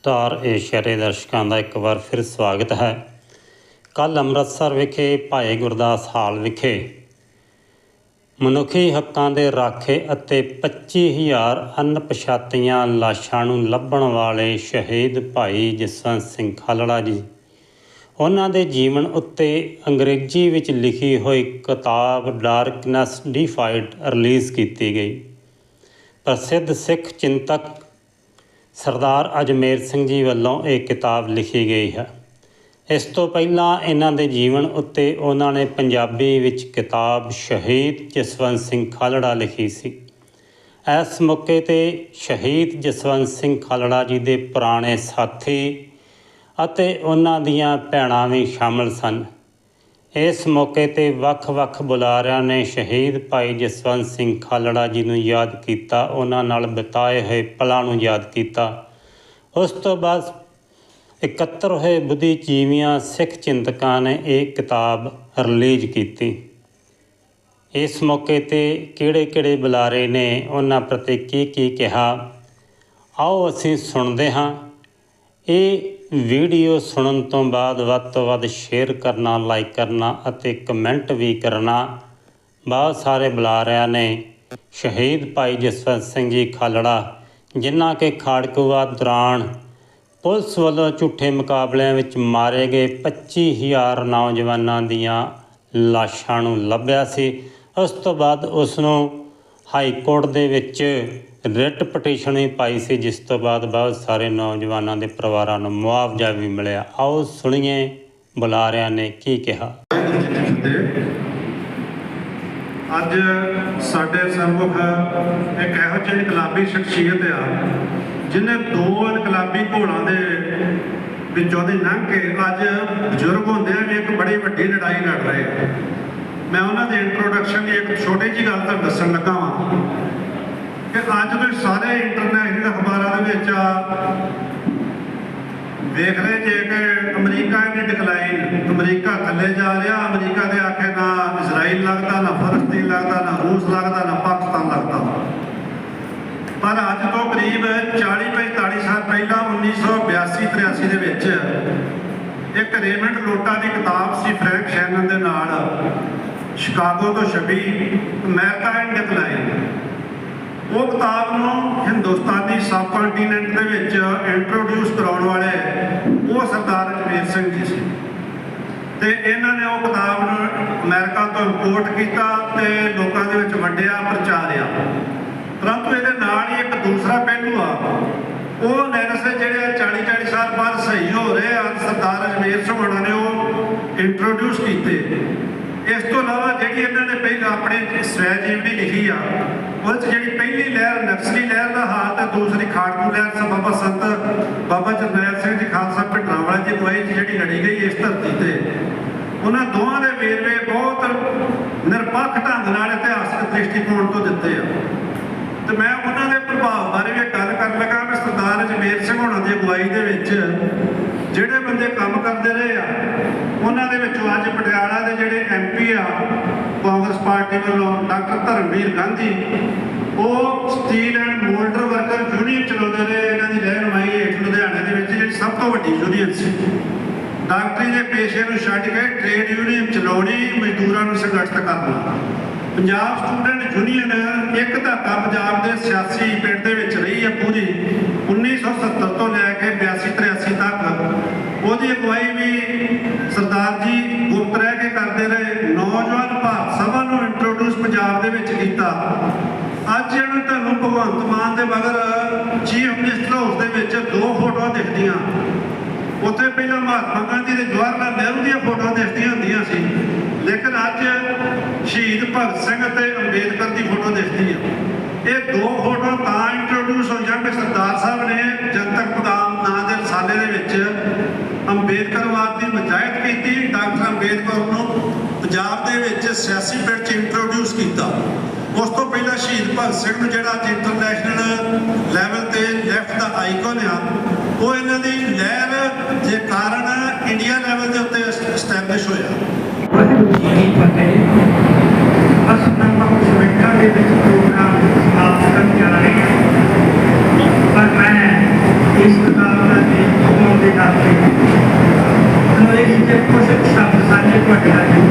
Star Asia ਦੇ ਦਰਸ਼ਕਾਂ ਦਾ ਇੱਕ ਵਾਰ ਫਿਰ ਸਵਾਗਤ ਹੈ। ਕੱਲ ਅੰਮ੍ਰਿਤਸਰ ਵਿਖੇ ਭਾਈ ਗੁਰਦਾਸ ਹਾਲ ਵਿਖੇ ਮਨੁੱਖੀ ਹੱਕਾਂ ਦੇ ਰਾਖੇ ਅਤੇ 25000 ਅਣਪਛਾਤੀਆਂ ਲਾਸ਼ਾਂ ਨੂੰ ਲੱਭਣ ਵਾਲੇ ਸ਼ਹੀਦ ਭਾਈ ਜਸਵੰਤ ਸਿੰਘ ਖਾਲੜਾ ਜੀ। ਉਹਨਾਂ ਦੇ ਜੀਵਨ ਉੱਤੇ ਅੰਗਰੇਜ਼ੀ ਵਿੱਚ ਲਿਖੀ ਹੋਈ ਕਿਤਾਬ ਡਾਰਕਨੈਸ ਡੀਫਾਈਡ ਰਿਲੀਜ਼ ਕੀਤੀ ਗਈ। ਪ੍ਰਸਿੱਧ ਸਿੱਖ ਚਿੰਤਕ ਸਰਦਾਰ ਅਜਮੇਰ ਸਿੰਘ ਜੀ ਵੱਲੋਂ ਇਹ ਕਿਤਾਬ ਲਿਖੀ ਗਈ ਹੈ। ਇਸ ਤੋਂ ਪਹਿਲਾਂ ਇਹਨਾਂ ਦੇ ਜੀਵਨ ਉੱਤੇ ਉਹਨਾਂ ਨੇ ਪੰਜਾਬੀ ਵਿੱਚ ਕਿਤਾਬ ਸ਼ਹੀਦ ਜਸਵੰਤ ਸਿੰਘ ਖਾਲੜਾ ਲਿਖੀ ਸੀ। ਇਸ ਮੌਕੇ ਤੇ ਸ਼ਹੀਦ ਜਸਵੰਤ ਸਿੰਘ ਖਾਲੜਾ ਜੀ ਦੇ ਪੁਰਾਣੇ ਸਾਥੀ ਅਤੇ ਉਹਨਾਂ ਦੀਆਂ ਭੈਣਾਂ ਵੀ ਸ਼ਾਮਲ ਸਨ। ਇਸ ਮੌਕੇ ਤੇ ਵੱਖ-ਵੱਖ ਬੁਲਾਰਿਆਂ ਨੇ ਸ਼ਹੀਦ ਭਾਈ ਜਸਵੰਤ ਸਿੰਘ ਖਾਲੜਾ ਜੀ ਨੂੰ ਯਾਦ ਕੀਤਾ, ਉਹਨਾਂ ਨਾਲ ਬਿਤਾਏ ਹੋਏ ਪਲਾਂ ਨੂੰ ਯਾਦ ਕੀਤਾ। ਉਸ ਤੋਂ ਬਾਅਦ ਇਕੱਤਰ ਹੋਏ ਬੁੱਧੀਜੀਵੀਆਂ ਸਿੱਖ ਚਿੰਤਕਾਂ ਨੇ ਇਹ ਕਿਤਾਬ ਰਿਲੀਜ਼ ਕੀਤੀ। ਇਸ ਮੌਕੇ ਤੇ ਕਿਹੜੇ-ਕਿਹੜੇ ਬੁਲਾਰੇ ਨੇ, ਉਹਨਾਂ ਪ੍ਰਤੀ ਕੀ ਕੀ ਕਿਹਾ, ਆਓ ਅਸੀਂ ਸੁਣਦੇ ਹਾਂ। ਇਹ ਵੀਡੀਓ ਸੁਣਨ ਤੋਂ ਬਾਅਦ ਵੱਧ ਤੋਂ ਵੱਧ ਸ਼ੇਅਰ ਕਰਨਾ ਲਾਈਕ ਕਰਨਾ ਅਤੇ ਕਮੈਂਟ ਵੀ ਕਰਨਾ। ਬਹੁਤ ਸਾਰੇ ਬੁਲਾਰਿਆਂ ਨੇ। ਸ਼ਹੀਦ ਭਾਈ ਜਸਵੰਤ ਸਿੰਘ ਜੀ ਖਾਲੜਾ, ਜਿਨ੍ਹਾਂ ਕੇ ਖਾੜਕੂਵਾ ਦੌਰਾਨ ਪੁਲਿਸ ਵੱਲੋਂ ਝੂਠੇ ਮੁਕਾਬਲਿਆਂ ਵਿੱਚ ਮਾਰੇ ਗਏ 25000 ਨੌਜਵਾਨਾਂ ਦੀਆਂ ਲਾਸ਼ਾਂ ਨੂੰ ਲੱਭਿਆ ਸੀ। ਉਸ ਤੋਂ ਬਾਅਦ ਉਸ ਨੂੰ ਹਾਈ ਕੋਰਟ ਦੇ ਵਿੱਚ ਰਿਟ ਪਟੀਸ਼ਨ ਵੀ ਪਾਈ ਸੀ, ਜਿਸ ਤੋਂ ਬਾਅਦ ਬਹੁਤ ਸਾਰੇ ਨੌਜਵਾਨਾਂ ਦੇ ਪਰਿਵਾਰਾਂ ਨੂੰ ਮੁਆਵਜ਼ਾ ਵੀ ਮਿਲਿਆ। ਆਓ ਸੁਣੀਏ ਬੁਲਾਰਿਆਂ ਨੇ ਕੀ ਕਿਹਾ। ਅੱਜ ਸਾਡੇ ਸੰਮੁਖ ਇੱਕ ਇਹੋ ਜਿਹੀ ਇਨਕਲਾਬੀ ਸ਼ਖਸੀਅਤ ਆ ਜਿਨੇ ਦੋ ਇਨਕਲਾਬੀ ਘੋੜਾਂ ਦੇ ਵਿੱਚੋਂ ਦੀ ਲੰਘ ਕੇ ਅੱਜ ਬਜ਼ੁਰਗ ਹੁੰਦਿਆਂ ਵੀ ਇੱਕ ਬੜੀ ਵੱਡੀ ਲੜਾਈ ਲੜ ਰਹੇ ਆ। ਮੈਂ ਉਹਨਾਂ ਦੇ ਇੰਟਰੋਡਕਸ਼ਨ ਦੀ ਇੱਕ ਛੋਟੀ ਜਿਹੀ ਗੱਲ ਤੁਹਾਨੂੰ ਦੱਸਣ ਲੱਗਾ ਵਾਂ। ਕਿ ਅੱਜ ਦੇ ਸਾਰੇ ਇੰਟਰਨੈਸ਼ਨਲ ਅਖਬਾਰਾਂ ਦੇ ਵਿੱਚ ਆ, ਵੇਖ ਰਹੇ ਜੇ ਕਿ ਅਮਰੀਕਾ ਦੀ ਡਿਕਲਾਈਨ ਅਮਰੀਕਾ ਥੱਲੇ ਜਾ ਰਿਹਾ, ਅਮਰੀਕਾ ਦੇ ਆਖੇ ਨਾ ਇਜ਼ਰਾਈਲ ਲੱਗਦਾ, ਨਾ ਫਲਸਤੀਨ ਲੱਗਦਾ, ਨਾ ਰੂਸ ਲੱਗਦਾ, ਨਾ ਪਾਕਿਸਤਾਨ ਲੱਗਦਾ। ਪਰ ਅੱਜ ਤੋਂ ਕਰੀਬ 40 45 ਸਾਲ ਪਹਿਲਾਂ 1982 83 ਦੇ ਵਿੱਚ ਇੱਕ ਰੇਮੰਡ ਲੋਟਾ ਦੀ ਕਿਤਾਬ ਸੀ ਫਰੈਂਕ ਸ਼ੈਨਨ ਦੇ ਨਾਲ, ਸ਼ਿਕਾਗੋ ਤੋਂ ਛਪੀ, ਅਮਰੀਕਾ ਇਨ ਡਿਕਲਾਈਨ ਉਹ ਕਿਤਾਬ ਨੂੰ ਹਿੰਦੁਸਤਾਨੀ ਸਬ ਕੰਟੀਨੈਂਟ ਦੇ ਵਿੱਚ ਇੰਟਰੋਡਿਊਸ ਕਰਾਉਣ ਵਾਲੇ ਉਹ ਸਰਦਾਰ ਅਜਮੇਰ ਸਿੰਘ ਜੀ ਸੀ। ਤੇ ਇਹਨਾਂ ਨੇ ਉਹ ਕਿਤਾਬ ਨੂੰ ਅਮਰੀਕਾ ਤੋਂ ਇੰਪੋਰਟ ਕੀਤਾ ਤੇ ਲੋਕਾਂ ਦੇ ਵਿੱਚ ਵੰਡਿਆ, ਪ੍ਰਚਾਰਿਆ। ਪਰੰਤੂ ਇਹਦੇ ਨਾਲ ਹੀ ਇੱਕ ਦੂਸਰਾ ਪਹਿਲੂ ਆ। ਉਹ ਨੈਰਸ ਜਿਹੜੇ 40 40 ਸਾਲ ਬਾਅਦ ਸਹੀ ਹੋ ਰਹੇ ਆ, ਸਰਦਾਰ ਅਜਮੇਰ ਸਿੰਘ ਹੋਣਾ ਨੇ ਉਹ ਇੰਟਰੋਡਿਊਸ ਕੀਤੇ। ਇਸ ਤੋਂ ਇਲਾਵਾ ਜਿਹੜੀ ਇਹਨਾਂ ਨੇ ਪਹਿਲਾਂ ਆਪਣੇ ਸਵੈ ਜੀਵਨੀ ਲਿਖੀ ਆ ਉਹਦੇ 'ਚ ਜਿਹੜੀ ਪਹਿਲੀ ਲਹਿਰ, ਨਕਸਲੀ ਲਹਿਰ ਦਾ ਹਾਲ ਤੇ ਦੂਸਰੀ ਖਾੜਕੂ ਲਹਿਰ ਸਭ ਬਾਬਾ ਸੰਤ ਬਾਬਾ ਜਰਨੈਲ ਸਿੰਘ ਜੀ ਖਾਲਸਾ ਪਿੰਡਰਾਵਾਲਾ ਜੀ ਅਗਵਾਈ 'ਚ ਜਿਹੜੀ ਲੜੀ ਗਈ ਇਸ ਧਰਤੀ ਤੇ। ਉਹਨਾਂ ਦੋਵਾਂ ਦੇ ਵੇਰਵੇ ਬਹੁਤ ਨਿਰਪੱਖ ਢੰਗ ਨਾਲ ਇਤਿਹਾਸਕ ਦ੍ਰਿਸ਼ਟੀਕੋਣ ਤੋਂ ਦਿੱਤੇ ਆ। ਤੇ ਮੈਂ ਉਹਨਾਂ ਦੇ ਪ੍ਰਭਾਵ ਬਾਰੇ ਵੀ ਗੱਲ ਕਰਨ ਲੱਗਾ ਕਿ ਸਰਦਾਰ ਜਮੇਰ ਸਿੰਘ ਹੋਣਾ ਦੀ ਅਗਵਾਈ ਦੇ ਵਿੱਚ ਜਿਹੜੇ ਬੰਦੇ ਕੰਮ ਕਰਦੇ ਰਹੇ ਆ, ਉਹਨਾਂ ਦੇ ਵਿੱਚੋਂ ਅੱਜ ਪਟਿਆਲਾ ਦੇ ਜਿਹੜੇ ਐਮਪੀ ਆ ਪਾਰਟੀ ਵੱਲੋਂ ਡਾਕਟਰ ਧਰਮਵੀਰ ਗਾਂਧੀ ਉਹ steel and moulder worker union ਚਲਾਉਂਦੇ ਰਹੇ ਇਹਨਾਂ ਦੀ ਰਹਿਨਮਾਈ ਹੇਠ ਲੁਧਿਆਣੇ ਦੇ ਵਿੱਚ, ਜਿਹੜੀ ਸਭ ਤੋਂ ਵੱਡੀ ਯੂਨੀਅਨ ਸੀ। ਡਾਕਟਰੀ ਦੇ ਪੇਸ਼ੇ ਨੂੰ ਛੱਡ ਕੇ ਟ੍ਰੇਡ ਯੂਨੀਅਨ ਚਲਾਉਣੀ ਮਜ਼ਦੂਰਾਂ ਨੂੰ ਸੰਗਠਿਤ ਕਰਨਾ ਪੰਜਾਬ ਸਟੂਡੈਂਟ ਯੂਨੀਅਨ ਇੱਕ ਧਾਕਾ ਪੰਜਾਬ ਦੇ ਸਿਆਸੀ ਪਿੰਡ ਦੇ ਵਿੱਚ ਰਹੀ ਹੈ ਪੂਰੀ। 1970 ਤੋਂ ਲੈ ਕੇ 82 83 ਤੱਕ ਉਹਦੀ ਅਗਵਾਈ ਵੀ ਸਰਦਾਰ ਜੀ ਗੁਪਤ ਰਹਿ ਕੇ ਕਰਦੇ ਰਹੇ ਨੌਜਵਾਨ ਭਾਰਤ ਸਭਾ ਨੂੰ ਇੰਟਰੋਡਿਊਸ ਪੰਜਾਬ ਦੇ ਵਿੱਚ ਕੀਤਾ ਅੱਜ ਇਹਨਾਂ ਤੁਹਾਨੂੰ ਭਗਵੰਤ ਮਾਨ ਦੇ ਮਗਰ ਚੀਫ ਮਿਨਿਸਟਰ ਹਾਊਸ ਦੇ ਵਿੱਚ ਦੋ ਫੋਟੋਆਂ ਦਿਖਦੀਆਂ। ਉੱਥੇ ਪਹਿਲਾਂ ਮਹਾਤਮਾ ਗਾਂਧੀ ਦੇ ਜਵਾਹਰ ਲਾਲ ਨਹਿਰੂ ਦੀਆਂ ਫੋਟੋਆਂ ਦਿਖਦੀਆਂ ਹੁੰਦੀਆਂ ਸੀ। ਲੇਕਿਨ ਅੱਜ ਸ਼ਹੀਦ ਭਗਤ ਸਿੰਘ ਅਤੇ ਅੰਬੇਦਕਰ ਦੀ ਫੋਟੋ ਦਿਖਦੀ ਹੈ ਇਹ ਦੋ ਫੋਟੋ ਤਾਂ ਇੰਟਰੋਡਿਊਸ ਹੋਈਆਂ ਕਿ ਸਰਦਾਰ ਸਾਹਿਬ ਨੇ ਜਨਤਕ ਪਦਾਮ ਨਾਂ ਦੇ ਰਸਾਲੇ ਦੇ ਵਿੱਚ ਅੰਬੇਦਕਰਵਾਦ ਦੀ ਮਜਾਇਤ ਕੀਤੀ। ਡਾਕਟਰ ਅੰਬੇਦਕਰ ਨੂੰ ਪੰਜਾਬ ਦੇ ਵਿੱਚ ਸਿਆਸੀ ਪਿੰਡ 'ਚ ਇੰਟਰੋਡਿਊਸ ਕੀਤਾ। ਉਸ ਤੋਂ ਪਹਿਲਾਂ ਸ਼ਹੀਦ ਭਗਤ ਸਿੰਘ ਨੂੰ ਜਿਹੜਾ ਅੱਜ ਇੰਟਰਨੈਸ਼ਨਲ ਲੈਵਲ ਤੇ ਲੈਫਟ ਦਾ ਆਈਕਨ ਆ, ਉਹ ਇਹਨਾਂ ਦੀ ਲਹਿਰ ਦੇ ਕਾਰਨ ਇੰਡੀਆ ਲੈਵਲ ਦੇ ਉੱਤੇ ਐਸਟੈਬਲਿਸ਼ ਹੋਇਆ। ਵਾਹਿਗੁਰੂ ਜੀ ਕੀ ਫਤਿਹ। ਅਸੀਂ ਨੰਬਰ ਸਮਿਟਾ ਦੇ ਵਿੱਚ ਪ੍ਰੋਗਰਾਮ ਸਮਾਪਤ ਕਰਨ ਜਾ ਰਹੇ ਹਾਂ। ਪਰ ਮੈਂ ਇਸ ਕਿਤਾਬ ਦਾ ਕਰਦੇ ਮੈਨੂੰ ਇਹ ਕਿ ਕੁਝ ਸ਼ਬਦ ਸਾਡੇ ਤੁਹਾਡੇ ਨਾਲ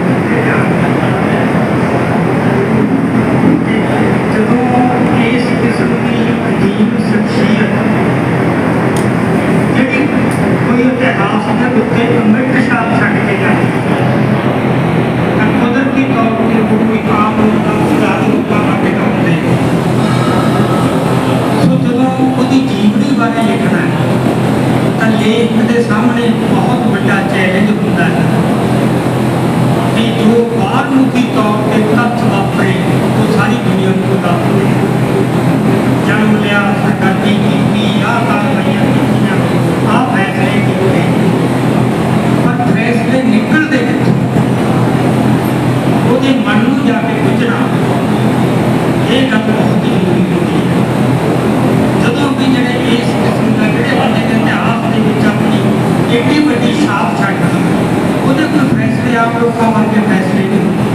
ਲੋਕਾਂ ਵਰਗੇ ਫੈਸਲੇ ਨਹੀਂ ਹੁੰਦੇ।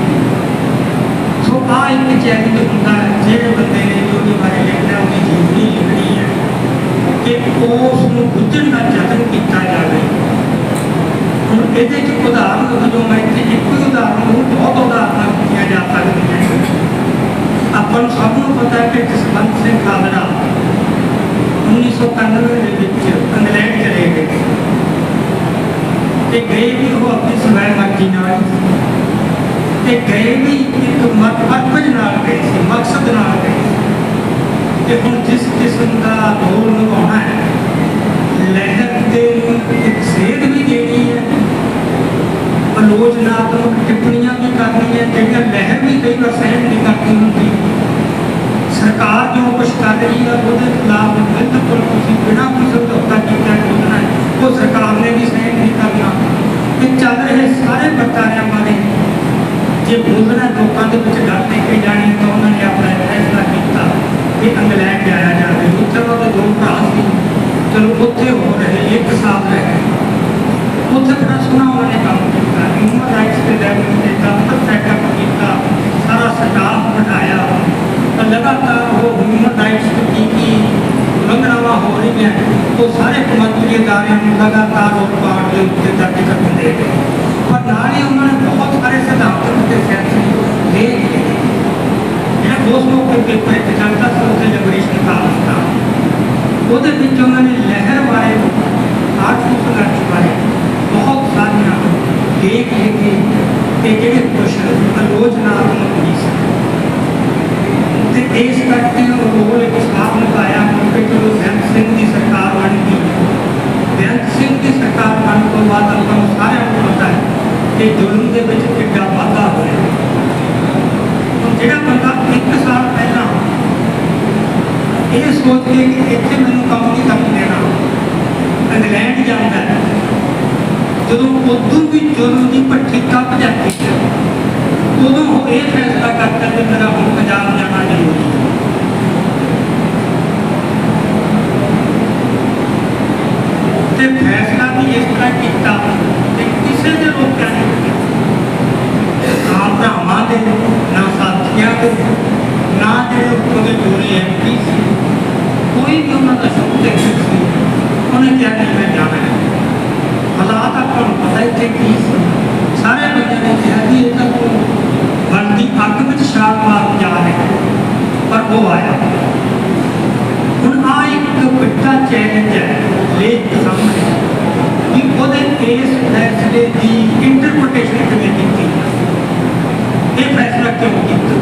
ਸੋ ਆ ਇੱਕ ਚੈਲੰਜ ਹੁੰਦਾ ਹੈ ਜਿਹੜੇ ਬੰਦੇ ਨੇ ਜੋ ਉਹਦੇ ਬਾਰੇ ਲਿਖਣਾ ਉਹਦੀ ਜੀਵਨੀ ਲਿਖਣੀ ਹੈ ਕਿ ਉਸ ਨੂੰ ਬੁੱਝਣ ਦਾ ਯਤਨ ਕੀਤਾ ਜਾਵੇ। ਹੁਣ ਇਹਦੇ ਚ ਉਦਾਹਰਨ ਵਜੋਂ ਮੈਂ ਇੱਥੇ ਇੱਕੋ ਉਦਾਹਰਨ ਨੂੰ ਬਹੁਤ ਉਦਾਹਰਨਾਂ ਦਿੱਤੀਆਂ ਜਾ ਸਕਦੀਆਂ ਆਪਾਂ ਨੂੰ ਸਭ ਨੂੰ ਪਤਾ ਹੈ ਕਿ ਜਸਵੰਤ ਸਿੰਘ ਖਾਲੜਾ 1991 ਦੇ ਵਿੱਚ ਇੰਗਲੈਂਡ ਚਲੇ ਗਏ। ਤੇ ਗਏ ਵੀ ਉਹ ਆਪਣੀ ਸਵੈ ਮਰਜ਼ੀ ਨਾਲ, ਤੇ ਗਏ ਵੀ ਇੱਕ ਮਕਸਦ ਨਾਲ ਗਏ ਸੀ, ਮਕਸਦ ਨਾਲ ਗਏ ਸੀ। ਤੇ ਹੁਣ ਜਿਸ ਕਿਸਮ ਦਾ ਰੋਲ ਨਿਭਾਉਣਾ ਹੈ, ਲਹਿਰ ਦੇ ਇੱਕ ਸੇਧ ਵੀ ਦੇਣੀ ਹੈ, ਆਲੋਚਨਾਤਮਕ ਟਿੱਪਣੀਆਂ ਵੀ ਕਰਨੀ ਹੈ ਜਿਹੜੀਆਂ ਲਹਿਰ ਵੀ ਕਈ ਵਾਰ ਸਹਿਣ ਨਹੀਂ ਕਰਦੀ ਹੁੰਦੀ, ਸਰਕਾਰ ਜੋ ਕੁਝ ਕਰ ਰਹੀ ਹੈ, ਉਹਦੇ ਖਿਲਾਫ ਬਿਲਕੁਲ ਤੁਸੀਂ ਬਿਨਾਂ ਕੋਈ ਸਮਝੌਤਾ ਕੀਤਾ ਬੋਲਣਾ ਹੈ ਉਹ ਸਰਕਾਰ ਨੇ ਵੀ ਸਹਿਣ ਨਹੀਂ ਕਰਨਾ ਇਹ ਚੱਲ ਰਹੇ ਸਾਰੇ ਵਰਤਾਰਿਆਂ ਬਾਰੇ ਜੇ ਬੋਲਣਾ ਲੋਕਾਂ ਦੇ ਵਿੱਚ ਡਰ ਦੇ ਕੇ ਜਾਣੀ ਤਾਂ ਉਹਨਾਂ ਨੇ ਆਪਣਾ ਇਹ ਫੈਸਲਾ ਕੀਤਾ ਕਿ ਇੰਗਲੈਂਡ ਜਾਇਆ ਜਾਵੇ ਉੱਥੇ ਉਹਦੇ ਦੋ ਭਰਾ ਸੀ ਚਲੋ ਉੱਥੇ ਹੋ ਰਹੇ ਇੱਕ ਸਾਲ ਰਹਿ ਗਏ ਉੱਥੇ ਬੜਾ ਸੋਹਣਾ ਉਹਨਾਂ ਨੇ ਕੰਮ ਕੀਤਾ ਹਿਊਮਨ ਰਾਈਟਸ ਦੇ ਲੈਵਲ ਤੇ ਦਫ਼ਤਰ ਸੈਟਅਪ ਕੀਤਾ ਸਾਰਾ ਸਟਾਫ ਬਿਠਾਇਆ ਤਾਂ ਲਗਾਤਾਰ ਉਹ ਹਿਊਮਨ ਰਾਈਟਸ ਦੀ ਕੀ ਕੀ ਉਲੰਘਣਾਵਾਂ ਹੋ ਰਹੀਆਂ ਉਹ ਸਾਰੇ ਕਮੰਤਰੀ ਅਦਾਰਿਆਂ ਨੂੰ ਲਗਾਤਾਰ ਉਹ ਪਾਰਟ ਦੇ ਉੱਤੇ ਦਰਜ ਕਰਦੇ ਗਏ ਪਰ ਨਾਲ ਹੀ ਉਹਨਾਂ ਨੇ ਬਹੁਤ ਸਾਰੇ ਸਿਧਾਂਤਕ ਤੇ ਫੈਸਲੇ ਲੈ ਕੇ ਜਿਹੜਾ ਉਸ ਮੌਕੇ ਪੇਪਰ ਇੱਕ ਚੱਲਦਾ ਸੀ ਉੱਥੇ ਲਿਬਰੇਸ਼ਨ ਕਾਲਜ ਦਾ ਉਹਦੇ ਵਿੱਚ ਉਹਨਾਂ ਨੇ ਲਹਿਰ ਬਾਰੇ ਆਰਥਿਕ ਸੰਘਰਸ਼ ਬਾਰੇ ਬਹੁਤ ਸਾਰੀਆਂ ਲੇਖ ਲਿਖੇ ਤੇ ਜਿਹੜੇ ਕੁਛ ਆਲੋਚਨਾਤਮਕ ਵੀ ਸੀ ਤੇ ਇਸ ਕਰਕੇ ਉਹ ਰੋਲ ਇੱਕ ਸਾਥ ਨਿਭਾਇਆ ਕਿਉਂਕਿ ਜਦੋਂ ਬੇਅੰਤ ਸਿੰਘ ਦੀ ਸਰਕਾਰ ਬਣ ਗਈ ਬੇਅੰਤ ਸਿੰਘ ਦੀ ਸਰਕਾਰ ਬਣਨ ਤੋਂ ਬਾਅਦ ਆਪਾਂ ਨੂੰ ਸਾਰਿਆਂ ਨੂੰ ਪਤਾ ਹੈ ਕਿ ਜ਼ੁਲਮ ਦੇ ਵਿੱਚ ਕਿੱਡਾ ਵਾਧਾ ਹੋਇਆ ਹੁਣ ਜਿਹੜਾ ਬੰਦਾ ਇੱਕ ਸਾਲ ਪਹਿਲਾਂ ਇਹ ਸੋਚ ਕੇ ਕਿ ਇੱਥੇ ਮੈਨੂੰ ਕੰਮ ਨਹੀਂ ਕਰਨ ਦੇਣਾ ਇੰਗਲੈਂਡ ਜਾਂਦਾ ਹੈ ਜਦੋਂ ਉਦੋਂ ਵੀ ਜੁਰਮ ਦੀ ਭੱਠੀ ਕੱਪ ਜਾਂਦੀ ਹੈ ਉਦੋਂ ਉਹ ਇਹ ਫੈਸਲਾ ਕਰਦਾ ਕਿ ਮੇਰਾ ਹੁਣ ਪੰਜਾਬ ਜਾਣਾ ਜ਼ਰੂਰੀ ਹੈ ਤੇ ਫੈਸਲਾ ਵੀ ਇਸ ਤਰ੍ਹਾਂ ਕੀਤਾ ਕਿ ਕਿਸੇ ਦੇ ਰੋਕਿਆ ਨਹੀਂ ਨਾ ਭਰਾਵਾਂ ਦੇ, ਨਾ ਸਾਥੀਆਂ ਦੇ, ਨਾ ਜਿਹੜੇ ਉਹਦੇ ਜੋੜੇ ਐਮਪੀ ਸੀ। ਕੋਈ ਵੀ ਉਹਨਾਂ ਦਾ ਸ਼ਬਦ ਨਹੀਂ ਸੀ, ਉਹਨੇ ਕਿਹਾ ਕਿ ਮੈਂ ਜਾਣਾ ਹੈ। ਹਾਲਾਤ ਆਪਾਂ ਨੂੰ ਪਤਾ ਇੱਥੇ ਕੀ ਸੀ ਸਾਰੇ ਬੰਦੇ ਨੇ ਕਿਹਾ ਕਿ ਇਹ ਤਾਂ ਕੋਈ ਬਣਦੀ ਅੱਗ ਵਿੱਚ ਛਾਲ ਮਾਰਨ ਜਾ ਰਿਹਾ ਪਰ ਉਹ ਆਇਆ ਹੁਣ ਆ ਇੱਕ ਵੱਡਾ ਚੈਲੰਜ ਹੈ ਲੇਖ ਦੇ ਸਾਹਮਣੇ ਕਿ ਉਹਦੇ ਇਸ ਫੈਸਲੇ ਦੀ ਇੰਟਰਪ੍ਰੀਟੇਸ਼ਨ ਕਿਵੇਂ ਕੀਤੀ ਇਹ ਫੈਸਲਾ ਕਿਉਂ ਕੀਤਾ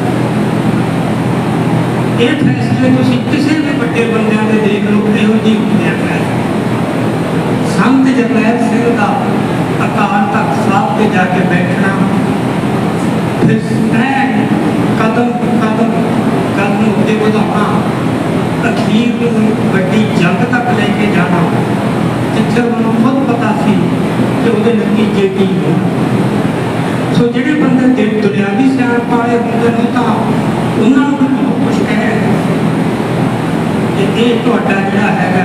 ਇਹ ਫੈਸਲੇ ਤੁਸੀਂ ਕਿਸੇ ਵੀ ਵੱਡੇ ਬੰਦਿਆਂ ਦੇ ਦੇਖ ਲਓ ਇਹੋ ਜਿਹੀ ਹੁੰਦੇ ਆ ਸੰਤ ਜਰਨੈਲ ਸਿੰਘ ਦਾ ਅਕਾਲ ਤਖਤ ਸਾਹਿਬ ਤੇ ਜਾ ਕੇ ਬੈਠਣਾ। ਫਿਰ ਸੈਨ ਕਦਮ ਕਦਮ ਕਦਮ ਉੱਤੇ ਵਧਾਉਣਾ। ਅਖੀਰ ਨੂੰ ਵੱਡੀ ਜੰਗ ਤੱਕ ਲੈ ਕੇ ਜਾਣਾ। ਜਿੱਥੇ ਉਹਨੂੰ ਖੁਦ ਪਤਾ ਸੀ ਕਿ ਉਹਦੇ ਨਤੀਜੇ ਕੀ ਹੋਣ ਸੋ ਜਿਹੜੇ ਬੰਦੇ ਦਿਲ ਦੁਨਿਆਵੀ ਸਿਆਣਪ ਵਾਲੇ ਹੁੰਦੇ ਨੇ ਤਾਂ ਉਹਨਾਂ ਨੂੰ ਵੀ ਕੁਝ ਕਹਿ ਰਹੇ ਕਿ ਇਹ ਤੁਹਾਡਾ ਜਿਹੜਾ ਹੈਗਾ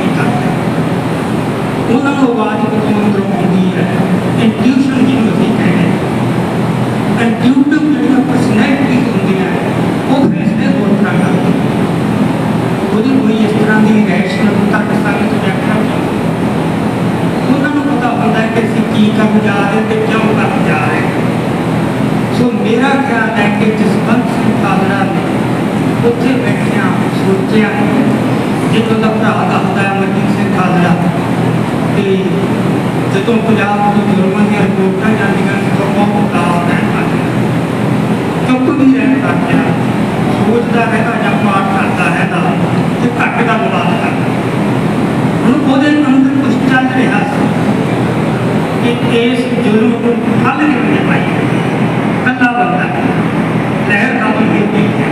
دونوں مبارک دین جو مہندی ہے اینڈ ٹیوشن جن کو بھی کہتے ہیں اینڈ ٹیوٹن جو ہے پرسنالٹی ہوتی ہے وہ فیصلے کو اٹھنا کرتی ہے کوئی کوئی اس طرح کی ریشنل پاکستانی سبجیکٹ ہے ਉਹਨਾਂ ਨੂੰ ਪਤਾ ਹੁੰਦਾ ਹੈ ਕਿ ਅਸੀਂ ਕੀ ਕਰਨ ਜਾ ਰਹੇ ਤੇ ਕਿਉਂ ਕਰਨ ਜਾ ਰਹੇ ਸੋ ਮੇਰਾ ਖਿਆਲ ਹੈ ਕਿ ਜਿਸ ਬੰਦ ਮੁਕਾਬਲਾ ਨੇ ਉੱਥੇ ਬੈਠਿਆ ਸੋਚਿਆ ਜਦੋਂ ਦਾ ਭਰਾ ਦਾ ਤੇ ਜਦੋਂ ਪੰਜਾਬ ਤੋਂ ਜੁਰਮਾਂ ਦੀਆਂ ਰਿਪੋਰਟਾਂ ਜਾਂਦੀਆਂ ਸੀ ਤਾਂ ਉਹ ਉਦਾਸ ਰਹਿਣ ਲੱਗ ਗਿਆ ਚੁੱਪ ਵੀ ਰਹਿਣ ਲੱਗ ਗਿਆ ਸੋਚਦਾ ਰਹਿੰਦਾ ਜਾਂ ਪਾਠ ਕਰਦਾ ਰਹਿੰਦਾ, ਤੇ ਘੱਟ ਦਾ ਵਿਵਾਦ ਕਰਦਾ। ਹੁਣ ਉਹਦੇ ਅੰਦਰ ਕੁਝ ਚੱਲ ਰਿਹਾ ਸੀ ਕਿ ਇਸ ਜ਼ੁਲਮ ਨੂੰ ਹੱਲ ਕਿਵੇਂ ਪਾਈਏ ਕੱਲਾ ਬੰਦਾ ਲਹਿਰ ਦਾ ਵੀ ਹੁੰਦੀ ਹੈ।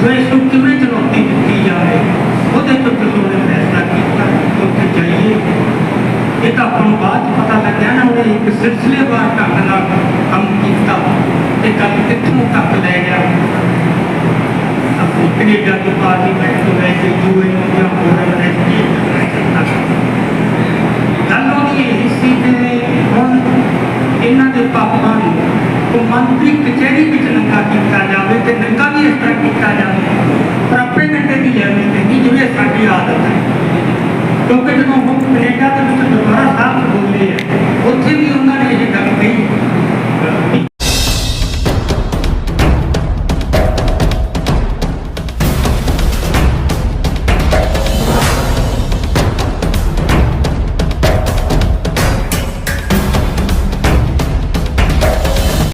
ਸੋ ਇਸ ਨੂੰ ਕਿਵੇਂ ਚੁਣੌਤੀ ਦਿੱਤੀ ਜਾਵੇ, ਉਹਦੇ ਤੋਂ ਕਿਸੇ ਨੇ ਫੈਸਲਾ ਕੀਤਾ ਕਿ ਉੱਥੇ ਜਾਈਏ ਇਹ ਤਾਂ ਆਪਾਂ ਨੂੰ ਬਾਅਦ 'ਚ ਪਤਾ ਲੱਗਿਆ ਨਾ ਉਹਨੇ ਇੱਕ ਸਿਲਸਿਲੇਵਾਰ ਢੰਗ ਨਾਲ ਕੰਮ ਕੀਤਾ ਤੇ ਗੱਲ ਕਿੱਥੋਂ ਤੱਕ ਲੈ ਗਿਆ ਆਪਣੀ ਕੈਨੇਡਾ ਦੀ ਪਾਰਲੀਮੈਂਟ ਤੋਂ ਲੈ ਕੇ ਯੂਐਨ ਜਾਂ ਹੋਰ ਐਸਟੀ ਗੱਲ ਉਹਦੀ ਇਹ ਸੀ ਕਿ ਹੁਣ ਇਹਨਾਂ ਦੇ ਪਾਪਾਂ ਨੂੰ ਉਹ ਮੰਤਰੀ ਕਚਹਿਰੀ ਵਿੱਚ ਨੰਗਾ ਕੀਤਾ ਜਾਵੇ ਤੇ ਨੰਗਾ ਵੀ ਇਸ ਤਰ੍ਹਾਂ ਕੀਤਾ ਜਾਵੇ ਪਰ ਆਪਣੇ ਘੰਟੇ ਦੀ ਲੈਣੀ ਨਹੀਂ ਜਿਵੇਂ ਸਾਡੀ ਆਦਤ ਹੈ ਕਿਉਂਕਿ ਜਦੋਂ ਉਹ ਕੈਨੇਡਾ ਦੇ ਵਿੱਚ ਦੁਬਾਰਾ ਸਾਹਿਬ ਬੋਲੇ ਹੈ